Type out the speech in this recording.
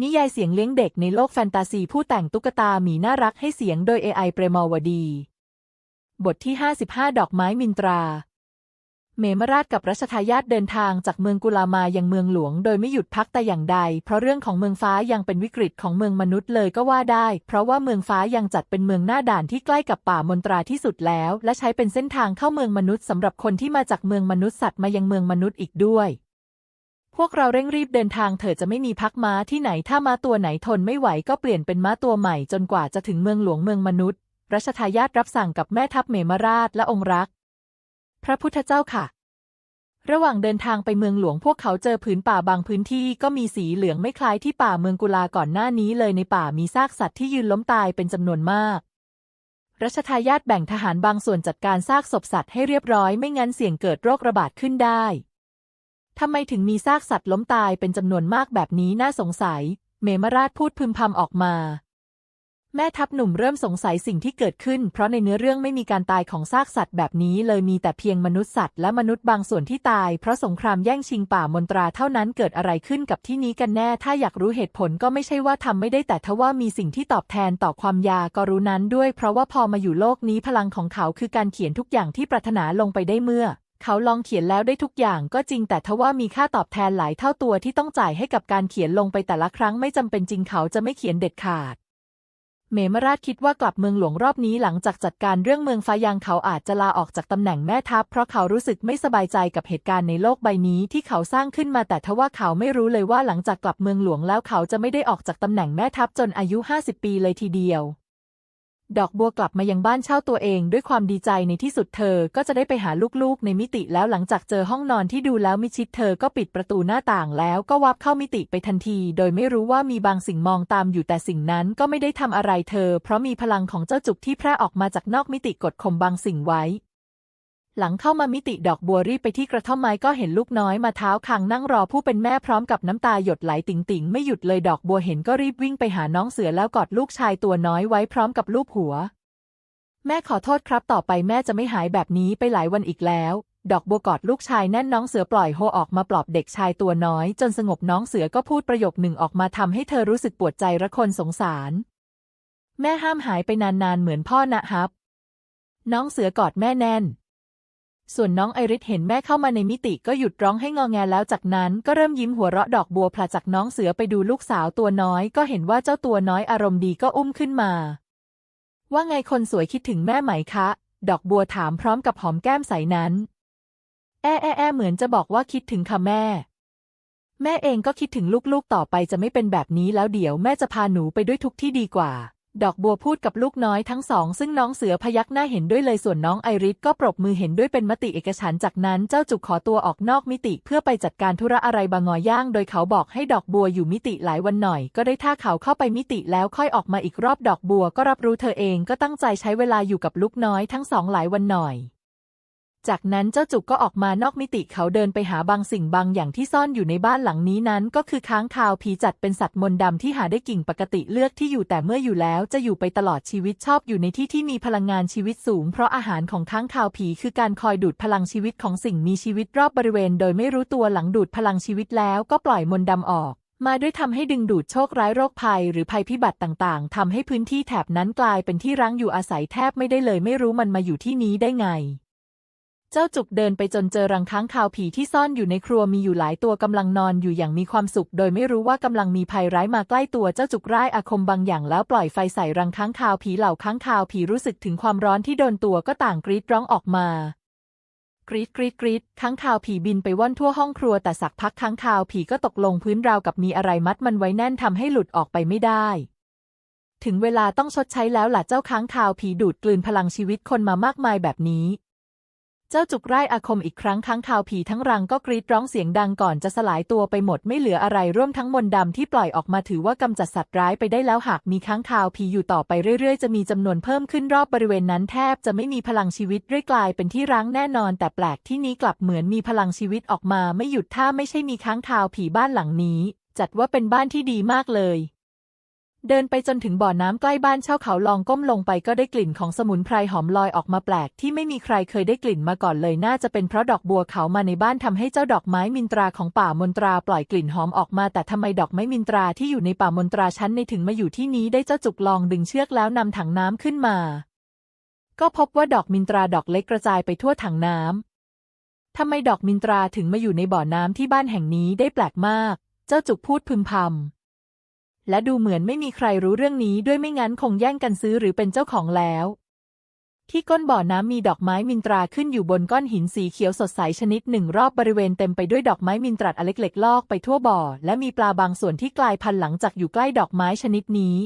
นิยายเสียงเลี้ยงเด็กในโลกแฟนตาซีผู้แต่งตุ๊กตาหมีน่ารักให้เสียงโดย AI เปรมาวดี บทที่ 55 ดอกไม้มินตรา เมมราชกับรัชทายาทเดินทางจากเมืองกุลามายังเมืองหลวง โดยไม่หยุดพักแต่อย่างใด เพราะเรื่องของเมืองฟ้ายังเป็นวิกฤตของเมืองมนุษย์เลยก็ว่าได้ เพราะว่าเมืองฟ้ายังจัดเป็นเมืองหน้าด่านที่ใกล้กับป่ามนตราที่สุดแล้ว และใช้เป็นเส้นทางเข้าเมืองมนุษย์สำหรับคนที่มาจากเมืองมนุษย์สัตว์มายังเมืองมนุษย์อีกด้วย พวกเราเร่งรีบเดินทางเถิดจะไม่มีพักม้าที่ไหนถ้าม้าตัวไหนทนไม่ไหวก็เปลี่ยนเป็นม้าตัวใหม่จนกว่าจะถึงเมืองหลวงเมืองมนุษย์ รัชทายาทรับสั่งกับแม่ทัพเมมราชและองค์รัก พระพุทธเจ้าค่ะ ระหว่างเดินทางไปเมืองหลวงพวกเขาเจอผืนป่าบางพื้นที่ก็มีสีเหลืองไม่คล้ายที่ป่าเมืองกุลาก่อนหน้านี้เลยในป่ามีซากสัตว์ที่ยืนล้มตายเป็นจำนวนมากรัชทายาทแบ่งทหารบางส่วนจัดการซากศพสัตว์ให้เรียบร้อยไม่งั้นเสี่ยงเกิดโรคระบาดขึ้นได้ ทำไมถึงมีซากสัตว์ล้มตายเป็นจำนวนมากแบบนี้น่าสงสัย เมมราชพูดพึมพำออกมา แม่ทัพหนุ่มเริ่มสงสัยสิ่งที่เกิดขึ้น เพราะในเนื้อเรื่องไม่มีการตายของซากสัตว์แบบนี้เลยมีแต่เพียงมนุษย์สัตว์และมนุษย์บางส่วนที่ตาย เพราะสงครามแย่งชิงป่ามนตราเท่านั้นเกิดอะไรขึ้นกับที่นี้กันแน่ ถ้าอยากรู้เหตุผลก็ไม่ใช่ว่าทำไม่ได้แต่ทว่ามีสิ่งที่ตอบแทนต่อความยากรู้นั้นด้วย เพราะว่าพอมาอยู่โลกนี้พลังของเขาคือการเขียนทุกอย่างที่ปรารถนาลงไปได้เมื่อ เขาลองเขียนแล้วได้ทุกอย่างก็จริงแต่ทว่ามีค่าตอบแทนหลายเท่าตัวที่ต้องจ่ายให้กับการเขียนลงไปแต่ละครั้งไม่จำเป็นจริงเขาจะไม่เขียนเด็ดขาด เมมราชคิดว่ากลับเมืองหลวงรอบนี้หลังจากจัดการเรื่องเมืองฟ้ายังเขาอาจจะลาออกจากตำแหน่งแม่ทัพเพราะเขารู้สึกไม่สบายใจกับเหตุการณ์ในโลกใบนี้ที่เขาสร้างขึ้นมาแต่ทว่าเขาไม่รู้เลยว่าหลังจากกลับเมืองหลวงแล้วเขาจะไม่ได้ออกจากตำแหน่งแม่ทัพจนอายุ 50 ปีเลยทีเดียว ดอกบัวกลับมายังบ้านเช่าตัวเอง ด้วยความดีใจในที่สุดเธอก็จะได้ไปหาลูกๆ ในมิติแล้วหลังจากเจอห้องนอนที่ดูแล้วมิชิดเธอก็ปิดประตูหน้าต่างแล้วก็วับเข้ามิติไปทันที โดยไม่รู้ว่ามีบางสิ่งมองตามอยู่แต่สิ่งนั้นก็ไม่ได้ทำอะไรเธอ เพราะมีพลังของเจ้าจุกที่แพร่ออกมาจากนอกมิติกดข่มบางสิ่งไว้ หลังเข้ามามิติดอกบัวรีบไปที่กระท่อมไม้ก็เห็นลูกน้อยมาเท้าคางนั่งรอผู้เป็นแม่พร้อมกับน้ำตาหยดไหลติ่งๆไม่หยุดเลยดอกบัวเห็นก็รีบวิ่งไปหาน้องเสือแล้วกอดลูกชายตัวน้อยไว้พร้อมกับลูบหัว แม่ขอโทษครับต่อไปแม่จะไม่หายแบบนี้ไปหลายวันอีกแล้ว ดอกบัวกอดลูกชายแน่นน้องเสือปล่อยโฮออกมาปลอบเด็กชายตัวน้อย จนสงบน้องเสือก็พูดประโยคหนึ่งออกมาทำให้เธอรู้สึกปวดใจระคนสงสาร แม่ห้ามหายไปนานๆเหมือนพ่อนะครับ น้องเสือกอดแม่แน่น ส่วนน้องไอริสเห็นแม่เข้ามาในมิติก็หยุดร้องให้งอแงแล้วจากนั้นก็เริ่มยิ้มหัวเราะดอกบัวพลาจากน้องเสือไปดูลูกสาวตัวน้อยก็เห็นว่าเจ้าตัวน้อยอารมณ์ดีก็อุ้มขึ้นมา ว่าไงคนสวยคิดถึงแม่ไหมคะ ดอกบัวถามพร้อมกับหอมแก้มใสนั้น แอ้แอ้แอเหมือนจะบอกว่าคิดถึงค่ะแม่ แม่เองก็คิดถึงลูกๆต่อไปจะไม่เป็นแบบนี้แล้วเดี๋ยวแม่จะพาหนูไปด้วยทุกที่ดีกว่า ดอกบัวพูดกับลูกน้อยทั้งสอง ซึ่งน้องเสือพยักหน้าเห็นด้วยเลยส่วนน้องไอริสก็ปรบมือเห็นด้วยเป็นมติเอกฉันจากนั้นเจ้าจุกขอตัวออกนอกมิติเพื่อไปจัดการธุระอะไรบางอย่าง โดยเขาบอกให้ดอกบัวอยู่มิติหลายวันหน่อย ก็ได้ท่าเขาเข้าไปมิติแล้วค่อยออกมาอีกรอบดอกบัวก็รับรู้เธอเองก็ตั้งใจใช้เวลาอยู่กับลูกน้อยทั้งสองหลายวันหน่อย จากนั้นเจ้าจุกก็ออกมานอกมิติเขาเดินไปหาบางสิ่งบางอย่างที่ซ่อนอยู่ในบ้านหลังนี้นั้น ก็คือค้างคาวผีจัดเป็นสัตว์มนต์ดำที่หาได้กิ่งปกติเลือกที่อยู่แต่เมื่ออยู่แล้วจะอยู่ไปตลอดชีวิตชอบอยู่ในที่ที่มีพลังงานชีวิตสูง เพราะอาหารของค้างคาวผีคือการคอยดูดพลังชีวิตของสิ่งมีชีวิตรอบบริเวณ โดยไม่รู้ตัวหลังดูดพลังชีวิตแล้วก็ปล่อยมนต์ดำออกมาด้วยทำให้ดึงดูดโชคร้ายโรคภัย หรือภัยพิบัติต่างๆทำให้พื้นที่แถบนั้นกลายเป็นที่ร้างอยู่อาศัยแทบไม่ได้เลย ไม่รู้มันมาอยู่ที่นี้ได้ไง เจ้าจุกเดินไปจนเจอรังค้างคาวผีที่ซ่อนอยู่ในครัวมีอยู่หลายตัวกำลังนอนอยู่อย่างมีความสุข โดยไม่รู้ว่ากำลังมีภัยร้ายมาใกล้ตัวเจ้าจุกร่ายอาคมบางอย่างแล้วปล่อยไฟใส่รังค้างคาวผีเหล่าค้างคาวผีรู้สึกถึงความร้อนที่โดนตัวก็ต่างกรีดร้องออกมากรีดกรีดกรีดค้างคาวผีบินไปว่อนทั่วห้องครัวแต่สักพักค้างคาวผีก็ตกลงพื้นราวกับมีอะไรมัดมันไว้แน่นทำให้หลุดออกไปไม่ได้ถึงเวลาต้องชดใช้แล้วล่ะเจ้าค้างคาวผีดูดกลืนพลังชีวิตคนมามากมายแบบนี้ เจ้าจุกไร่อาคมอีกครั้งค้างคาวผีทั้งรังก็กรีดร้องเสียงดังก่อนจะสลายตัวไปหมดไม่เหลืออะไรร่วมทั้งมนต์ดำที่ปล่อยออกมาถือว่ากำจัดสัตว์ร้ายไปได้แล้วหากมีค้างคาวผีอยู่ต่อไปเรื่อยๆ จะมีจำนวนเพิ่มขึ้นรอบบริเวณนั้นแทบจะไม่มีพลังชีวิตเรื่อยกลายเป็นที่ร้างแน่นอน แต่แปลกที่นี้กลับเหมือนมีพลังชีวิตออกมาไม่หยุดถ้าไม่ใช่มีค้างคาวผีบ้านหลังนี้ จัดว่าเป็นบ้านที่ดีมากเลย เดินไปจนถึงบ่อน้ำใกล้บ้านเช่าเขาลองก้มลงไปก็ได้กลิ่นของสมุนไพรหอมลอยออกมาแปลกที่ไม่มีใครเคยได้กลิ่นมาก่อนเลยน่าจะเป็นเพราะดอกบัวเขามาในบ้านทำให้เจ้าดอกไม้มินตราของป่ามนตราปล่อยกลิ่นหอมออกมาแต่ทำไมดอกไม้มินตราที่อยู่ในป่ามนตราชั้นในถึงมาอยู่ที่นี้ได้เจ้าจุกลองดึงเชือกแล้วนำถังน้ำขึ้นมา ก็พบว่าดอกมินตราดอกเล็กกระจายไปทั่วถังน้ำทำไมดอกมินตราถึงมาอยู่ในบ่อน้ำที่บ้านแห่งนี้ได้แปลกมาก เจ้าจุกพูดพึมพำ และดูเหมือนไม่มีใครรู้เรื่องนี้ด้วยไม่งั้นคงแย่งกันซื้อหรือเป็นเจ้าของแล้ว ที่ก้นบ่อน้ำมีดอกไม้มินตราขึ้นอยู่บนก้อนหินสีเขียวสดใสชนิดหนึ่งรอบบริเวณเต็มไปด้วยดอกไม้มินตรัดอเล็กๆลอกไปทั่วบ่อ และมีปลาบางส่วนที่กลายพันธุ์หลังจากอยู่ใกล้ดอกไม้ชนิดนี้